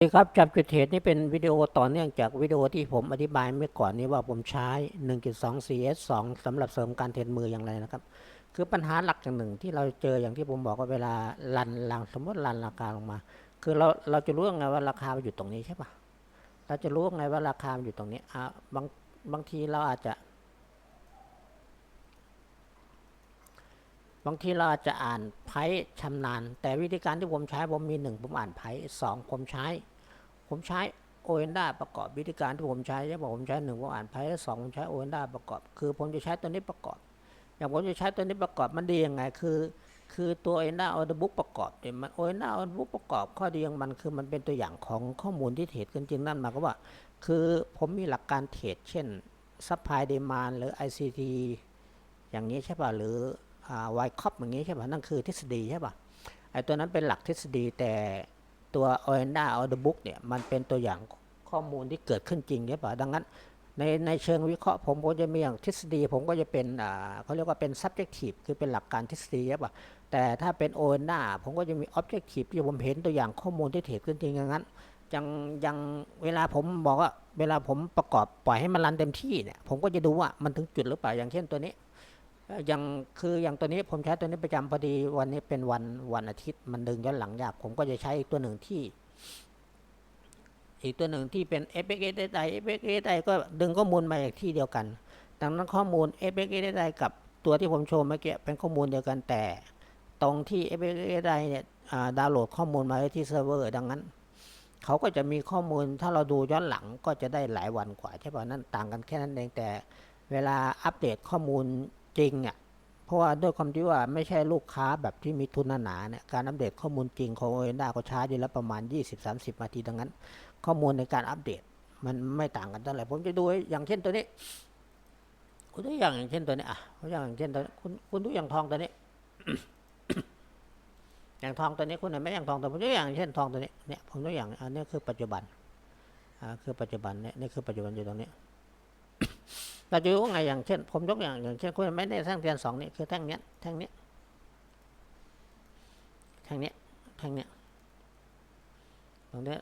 สวัสดีครับจับจุดเทรดนี่เป็นวิดีโอต่อเนื่องจากวิดีโอที่ผมอธิบายเมื่อก่อนนี้ว่าผมใช้ 1.2 CS 2 สำหรับเสริมการเทรดมืออย่างไรนะครับ คือปัญหาหลักอย่างหนึ่งที่เราเจออย่างที่ผมบอกว่าเวลาลันลังสมมติลันราคาลงมา คือเราเราจะรู้ไงว่าราคาอยู่ตรงนี้ใช่ปะเราจะรู้ไงว่าราคาอยู่ตรงนี้อ่าบางบางทีเราอาจจะ บางทีเราอาจจะอ่านไพ่ชำนาญ แต่วิธีการที่ผมใช้ผมมีหนึ่งผมอ่านไพ่สองผมใช้ ผมใช้โอเอนด้าประกอบวิธีการที่ผมใช้ใช่ป่ะผมใช้หนึ่งผมอ่านไพ่สองผมใช้โอเอนด้าประกอบ คือผมจะใช้ตัวนี้ประกอบ อย่างผมจะใช้ตัวนี้ประกอบมันดียังไงคือคือตัวโอเอนด้าออเดอร์บุ๊กประกอบเนี่ยมันโอเอนด้าออเดอร์บุ๊กประกอบข้อดีของมันคือมันเป็นตัวอย่างของข้อมูลที่เทรดกันจริงนั่นหมายความว่า คือผมมีหลักการเทรดเช่นซัพพลายเดมานหรือ ICT อย่างนี้ใช่ป่ะหรือ วายคอปอย่างนี้ใช่ป่ะนั่นคือทฤษฎีใช่ป่ะไอ้ตัวนั้นเป็นหลักทฤษฎีแต่ตัว o r a n d a Order Book เนี่ยมันเป็นตัวอย่างข้อมูลที่เกิดขึ้นจริงใช่ป่ะดังนั้นในในเชิงวิเคราะห์ผมก็จะมีอย่างทฤษฎี ผมก็จะเป็นอ่าเขาเรียกว่าเป็น subjective คือเป็นหลักการทฤษฎีใช่ป่ะแต่ถ้าเป็น o r a n d a ผมก็จะมี objective ที่ผมเห็นตัวอย่างข้อมูลที่เทรดขึ้นจริงอย่างนั้นยังยังเวลาผมบอกว่าเวลาผมประกอบปล่อยให้มันรันเต็มที่เนี่ยผมก็จะดูว่ามันถึงจุดหรือเปล่าอย่างเช่นตัวนี้ อย่างคืออย่างตัวนี้ผมใช้ตัวนี้ประจำพอดีวันนี้เป็นวันวันอาทิตย์มันดึงย้อนหลังยาก ผมก็จะใช้อีกตัวหนึ่งที่ อีกตัวหนึ่งที่เป็น f x s ได้ f x s ได้ก็ดึงข้อมูลมาจากที่เดียวกันดังนั้นข้อมูล f x s ได้กับตัวที่ผมโชว์เมื่อกี้เป็นข้อมูลเดียวกันแต่ ตรงที่ f x s ได้เนี่ยดาวน์โหลดข้อมูลมาที่เซิร์ฟเวอร์ดังนั้นเขาก็จะมีข้อมูลถ้าเราดูย้อนหลังก็จะได้หลายวันกว่าใช่ป่ะนั่นต่างกันแค่นั้นเองแต่ เวลาอัปเดตข้อมูล จริงอะเพราะว่าด้วยความที่ว่าไม่ใช่ลูกค้าแบบที่มีทุนหนาเนี่ยการอัปเดตข้อมูลจริงของโอเอนด้าก็ช้าอยู่แล้วประมาณ 20-30 นาทีดังนั้น ข้อมูลในการอัปเดตมันไม่ต่างกันเท่าไหร่ผมจะดูอย่างเช่นตัวนี้ คุณดูอย่างอย่างเช่นตัวนี้อะอย่างเช่นตัวนี้คุณคุณดูอย่างทองตัวนี้ อย่างทองตัวนี้คุณเห็นไหมอย่างทองตัวผมยกอย่างเช่นทองตัวนี้เนี่ยผมยกอย่างอันนี้คือปัจจุบันอ่าคือปัจจุบันเนี่ยนี่คือปัจจุบันอยู่ตรงนี้ เราจะรู้ไงอย่างเช่น ผมยกอย่างอย่างเช่นคุณไม่ได้แท่งเทียนสองนี่คือแท่งเนี้ยแท่งเนี้ยแท่งเนี้ยแท่งเนี้ยตรงนี้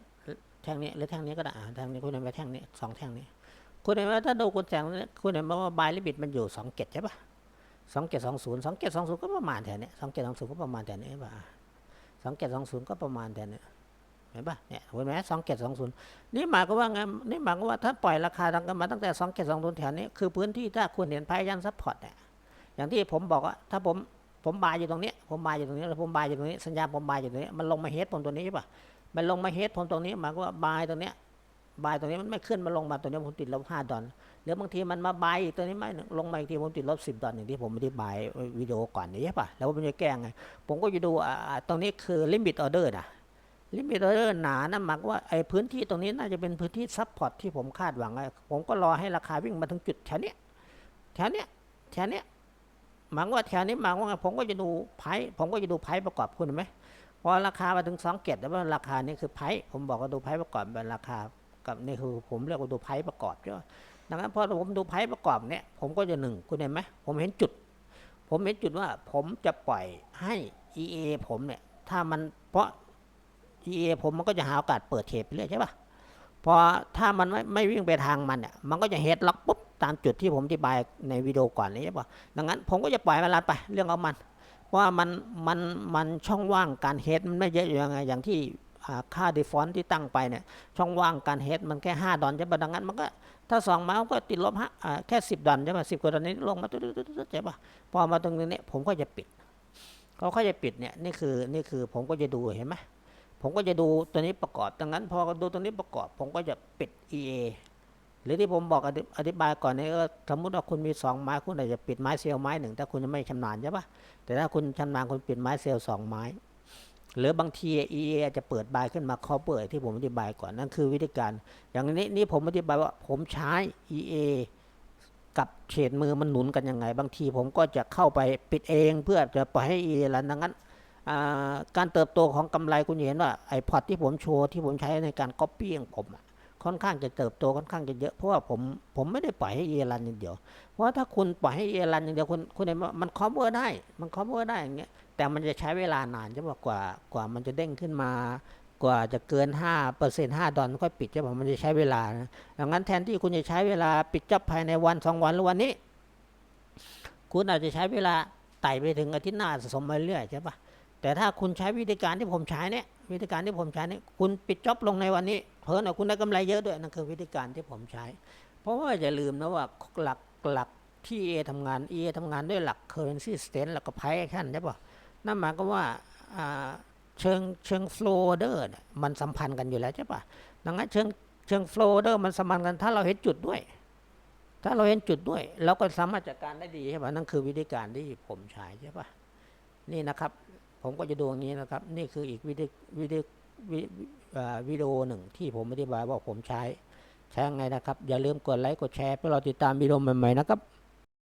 แท่งนี้หรือแท่งนี้ก็ได้แท่งนี้คุณเห็นไหมแท่งนี้สองแท่งนี้คุณเห็นไหมถ้าดูคุณแสงคุณเห็นไหมว่าบายลิบิตมันอยู่สองเกตใช่ปะสองเกตสองศูนย์สองเกตสองศูนย์ก็ประมาณแถวนี้สองเกตสองศูนย์ก็ประมาณแถวนี้ป่ะสองเกตสองศูนย์ก็ประมาณแถวนี้ ห็นปะเนี่ยเห็นไหมสองเกตสองศูนย์นี่หมายก็ว่าไงนี่หมายก็ว่าถ้าปล่อยราคาดังกันมาตั้งแต่สองเกตสองทุนย์แถวนี้คือพื้นที่ถ้าคุณเห็นพายยันซัพพอร์ตเนี่ยอย่างที่ผมบอกว่าถ้าผมผมบายอยู่ตรงนี้ ผมบายอยู่ตรงนี้แล้วผมบายอยู่ตรงนี้สัญญาผมบายอยู่ตรงนี้มันลงมาเฮดผมตัวนี้ใช่ปะมันลงมาเฮดผมตรงนี้หมายก็ว่าบายตรงเนี้ยบายตรงนี้มันไม่ขึ้นมาลงมาตัวนี้ผมติดลบห้าดอลหรือบางทีมันมาบายอีกตัวนี้ไม่ลงมาอีกทีผมติดลบสิบดอลอย่างที่ผมไม่ได้บายวิดีโอก่อนนี้ใช่ปะแล้วผมจะแก้ไงผมก็จะดูตรงนี้คือลิมิตออเดอร์นะ ลิมิตออเดอร์หนานะหมายว่าไอ้พื้นที่ตรงนี้น่าจะเป็นพื้นที่ซับพอร์ตที่ผมคาดหวังไว้ผมก็รอให้ราคาวิ่งมาถึงจุดแถวเนี้ยแถวเนี้ยแถวเนี้ยหมายว่าแถวนี้หมายว่าไงผมก็จะดูไพ่ผมก็จะดูไพ่ประกอบคุณเห็นไหมพอราคามาถึงสองเกตแล้วว่าราคานี้คือไพ่ผมบอกว่าดูไพ่ประกอบเป็นราคากับนี่คือผมเรียกว่าดูไพ่ประกอบใช่ไหมดังนั้นพอผมดูไพ่ประกอบเนี่ยผมก็จะหนึ่งคุณเห็นไหมผมเห็นจุด ผมเห็นจุดว่าผมจะปล่อยให้ EA ผมเนี่ยถ้ามันเพราะ EA ผมมันก็จะหาโอกาสเปิดเทปไปเรื่อยใช่ปะพอถ้ามันไม่ไม่วิ่งไปทางมันเนี่ยมันก็จะเฮดล็อกปุ๊บตามจุดที่ผมอธิบายในวิดีโอก่อนนี้ใช่ปะดังนั้นผมก็จะปล่อยมันลัดไปเรื่องของมันเพราะว่ามันมันมันช่องว่างการเฮดมันไม่เยอะอย่างไงอย่างที่ค่า default ที่ตั้งไปเนี่ยช่องว่างการเฮดมันแค่ 5 ดอลใช่ปะดังนั้นมันก็ถ้าสองมาก็ติดลบฮะแค่ 10 ดอลใช่ปะสิบกว่าดอลนี้ลงมาตุ๊ดๆๆใช่ปะพอมาตรงนี้ผมก็จะปิดเขาก็จะปิดเนี่ยนี่คือนี่คือผมก็จะดูเห็นไหม ผมก็จะดูตัวนี้ประกอบดังนั้น พอดูตัวนี้ประกอบ ผมก็จะปิด EA หรือที่ผมบอกอธิบายก่อนนี่ก็สมมติว่าคุณมีสองไม้คุณอาจจะปิดไม้เซลล์ไม้หนึ่งถ้าคุณไม่ชำนาญใช่ปะแต่ถ้าคุณชำนาญคุณปิดไม้เซลล์สองไม้ หรือบางที EA อาจจะเปิดบายขึ้นมาคอเปิดที่ผมอธิบายก่อนนั่นคือวิธีการ อย่างนี้นี่ผมอธิบายว่าผมใช้ EA กับเฉดมือมันหนุนกันยังไง บางทีผมก็จะเข้าไปปิดเองเพื่อจะปล่อยให้ EA รันดังนั้น การเติบโตของกำไรคุณเห็นว่าไอพอตที่ผมโชว์ที่ผมใช้ในการก๊อปปี้ของผมค่อนข้างจะเติบโตค่อนข้างจะเยอะเพราะว่าผมผมไม่ได้ปล่อยให้เอรันอย่างเดียว เพราะถ้าคุณปล่อยให้เอรันอย่างเดียวคุณคุณเห็นมันคอมเวอร์ได้ มันคอมเวอร์ได้อย่างเงี้ยแต่มันจะใช้เวลานานใช่ไหมกว่ากว่ามันจะเด้งขึ้นมากว่าจะเกินห้าเปอร์เซ็นต์ห้าดอลค่อยปิดใช่ป่ะมันจะใช้เวลานะดังนั้นแทนที่คุณจะใช้เวลาปิดจ็อบภายในวันสองวันหรือวันนี้ คุณอาจจะใช้เวลาไต่ไปถึงอาทิตย์หน้าสะสมมาเรื่อยใช่ปะ แต่ถ้าคุณใช้วิธีการที่ผมใช้เนี่ยวิธีการที่ผมใช้เนี่ยคุณปิดจ็อบลงในวันนี้เพราะนะคุณได้กำไรเยอะด้วยนั่นคือวิธีการที่ผมใช้ เพราะว่าอย่าลืมนะว่าหลักหลักที่ EA ทำงาน EA ทำงานด้วยหลัก currency state แล้วก็ price action ใช่ปะนั่นหมายความว่าเชิงเชิง flow order เนี่ยมันสัมพันธ์กันอยู่แล้วใช่ปะดังนั้นเชิงเชิง flow order มันสัมพันธ์กันถ้าเราเห็นจุดด้วย ถ้าเราเห็นจุดด้วย เราก็สามารถจัดการได้ดีใช่ปะนั่นคือวิธีการที่ผมใช้ใช่ปะนี่นะครับ ผมก็จะดูอย่างนี้นะครับ นี่คืออีกวิธีวิธีวิดีโอหนึ่งที่ผมอธิบายว่าผมใช้ ใช้ยังไงนะครับ อย่าลืมกดไลค์กดแชร์เพื่อเราติดตามวิดีโอใหม่ๆนะครับ